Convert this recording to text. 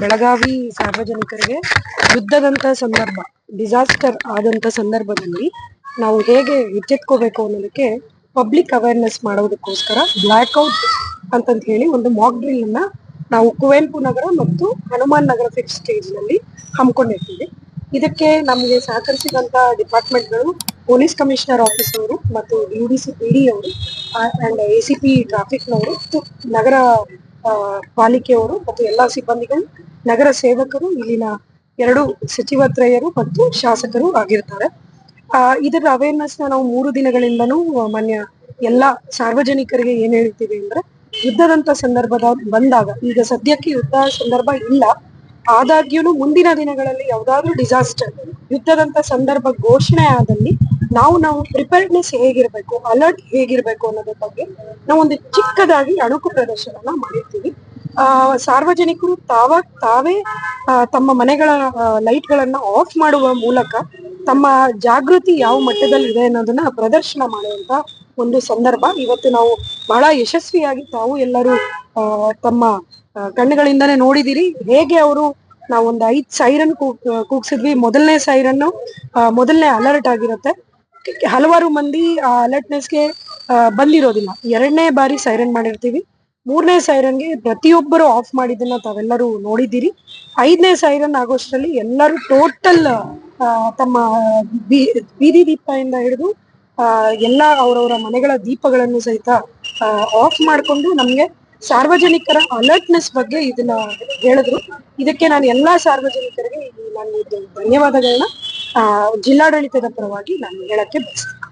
ಬೆಳಗಾವಿ ಸಾರ್ವಜನಿಕರಿಗೆ ಯುದ್ಧದಂತ ಸಂದರ್ಭ ಡಿಸಾಸ್ಟರ್ ಆದಂತ ಸಂದರ್ಭದಲ್ಲಿ ನಾವು ಹೇಗೆ ಎಚ್ಚೆತ್ಕೋಬೇಕು ಅನ್ನೋದಕ್ಕೆ ಪಬ್ಲಿಕ್ ಅವೇರ್ನೆಸ್ ಮಾಡೋದಕ್ಕೋಸ್ಕರ ಬ್ಲಾಕ್ ಔಟ್ ಅಂತಂತ ಹೇಳಿ ಒಂದು ಮಾಕ್ ಡ್ರಿಲ್ ಅನ್ನ ನಾವು ಕುವೆಂಪು ನಗರ ಮತ್ತು ಹನುಮಾನ್ ನಗರ ಫಿಕ್ಸ್ ಸ್ಟೇಜ್ನಲ್ಲಿ ಹಮ್ಮಿಕೊಂಡಿರ್ತೀವಿ. ಇದಕ್ಕೆ ನಮಗೆ ಸಹಕರಿಸಿದಂತ ಡಿಪಾರ್ಟ್ಮೆಂಟ್ಗಳು ಪೊಲೀಸ್ ಕಮಿಷನರ್ ಆಫೀಸ್ ಅವರು ಮತ್ತು U D C P D ಅವರು ಅಂಡ್ ಎ ಸಿ ಪಿ ಟ್ರಾಫಿಕ್ನವರು ನಗರ ಪಾಲಿಕೆಯವರು ಮತ್ತು ಎಲ್ಲಾ ಸಿಬ್ಬಂದಿಗಳು ನಗರ ಸೇವಕರು ಇಲ್ಲಿನ ಎರಡು ಸಚಿವತ್ರಯರು ಮತ್ತು ಶಾಸಕರು ಆಗಿರ್ತಾರೆ. ಆ, ಇದರ ಅವೇರ್ನೆಸ್ ನಾವು ಮೂರು ದಿನಗಳಿಂದನೂ ಮಾನ್ಯ ಎಲ್ಲಾ ಸಾರ್ವಜನಿಕರಿಗೆ ಏನ್ ಹೇಳ್ತೀವಿ ಅಂದ್ರೆ ಯುದ್ಧದಂತ ಸಂದರ್ಭದ ಬಂದಾಗ ಈಗ ಸದ್ಯಕ್ಕೆ ಯುದ್ಧ ಸಂದರ್ಭ ಇಲ್ಲ. ಆದಾಗ್ಯೂ ಮುಂದಿನ ದಿನಗಳಲ್ಲಿ ಯಾವ್ದಾದ್ರು ಡಿಸಾಸ್ಟರ್ ಯುದ್ಧದಂತ ಸಂದರ್ಭ ಘೋಷಣೆ ಆದಲ್ಲಿ ನಾವು ನಾವು ಪ್ರಿಪೇರ್ಡ್ನೆಸ್ ಹೇಗಿರ್ಬೇಕು ಅಲರ್ಟ್ ಹೇಗಿರ್ಬೇಕು ಅನ್ನೋದ್ರ ಬಗ್ಗೆ ನಾವು ಒಂದು ಚಿಕ್ಕದಾಗಿ ಅಣುಕು ಪ್ರದರ್ಶನ ಮಾಡಿರ್ತೀವಿ. ಸಾರ್ವಜನಿಕರು ತಾವ, ತಾವೇ ತಮ್ಮ ಮನೆಗಳ ಲೈಟ್ ಗಳನ್ನ ಆಫ್ ಮಾಡುವ ಮೂಲಕ ತಮ್ಮ ಜಾಗೃತಿ ಯಾವ ಮಟ್ಟದಲ್ಲಿ ಇದೆ ಅನ್ನೋದನ್ನ ಪ್ರದರ್ಶನ ಮಾಡುವಂತ ಒಂದು ಸಂದರ್ಭ. ಇವತ್ತು ನಾವು ಬಹಳ ಯಶಸ್ವಿಯಾಗಿ ತಾವು ಎಲ್ಲರೂ ತಮ್ಮ ಕಣ್ಣುಗಳಿಂದನೇ ನೋಡಿದಿರಿ. ಹೇಗೆ ಅವರು ನಾವೊಂದು ಐದ್ ಸೈರನ್ ಕೂಗ್ಸಿದ್ವಿ. ಮೊದಲನೇ ಸೈರನ್ ಮೊದಲನೇ ಅಲರ್ಟ್ ಆಗಿರುತ್ತೆ. ಹಲವಾರು ಮಂದಿ ಆ ಅಲರ್ಟ್ನೆಸ್ಗೆ ಬಂದಿರೋದಿಲ್ಲ. ಎರಡನೇ ಬಾರಿ ಸೈರನ್ ಮಾಡಿರ್ತೀವಿ. ಮೂರನೇ ಸೈರನ್ಗೆ ಪ್ರತಿಯೊಬ್ಬರು ಆಫ್ ಮಾಡಿದ್ದನ್ನ ತಾವೆಲ್ಲರೂ ನೋಡಿದ್ದೀರಿ. ಐದನೇ ಸೈರನ್ ಆಗೋಷ್ಟರಲ್ಲಿ ಎಲ್ಲರೂ ಟೋಟಲ್ ತಮ್ಮ ಬೀದಿ ದೀಪದಿಂದ ಹಿಡಿದು ಎಲ್ಲ ಅವರವರ ಮನೆಗಳ ದೀಪಗಳನ್ನು ಸಹಿತ ಆಫ್ ಮಾಡಿಕೊಂಡು ನಮ್ಗೆ ಸಾರ್ವಜನಿಕರ ಅಲರ್ಟ್ನೆಸ್ ಬಗ್ಗೆ ಇದನ್ನ ಹೇಳಿದ್ರು. ಇದಕ್ಕೆ ನಾನು ಎಲ್ಲಾ ಸಾರ್ವಜನಿಕರಿಗೆ ನಾನು ಧನ್ಯವಾದಗಳನ್ನ ಜಿಲ್ಲಾಡಳಿತದ ಪರವಾಗಿ ನಾನು ಹೇಳಕ್ಕೆ ಬಯಸ್ತೀನಿ.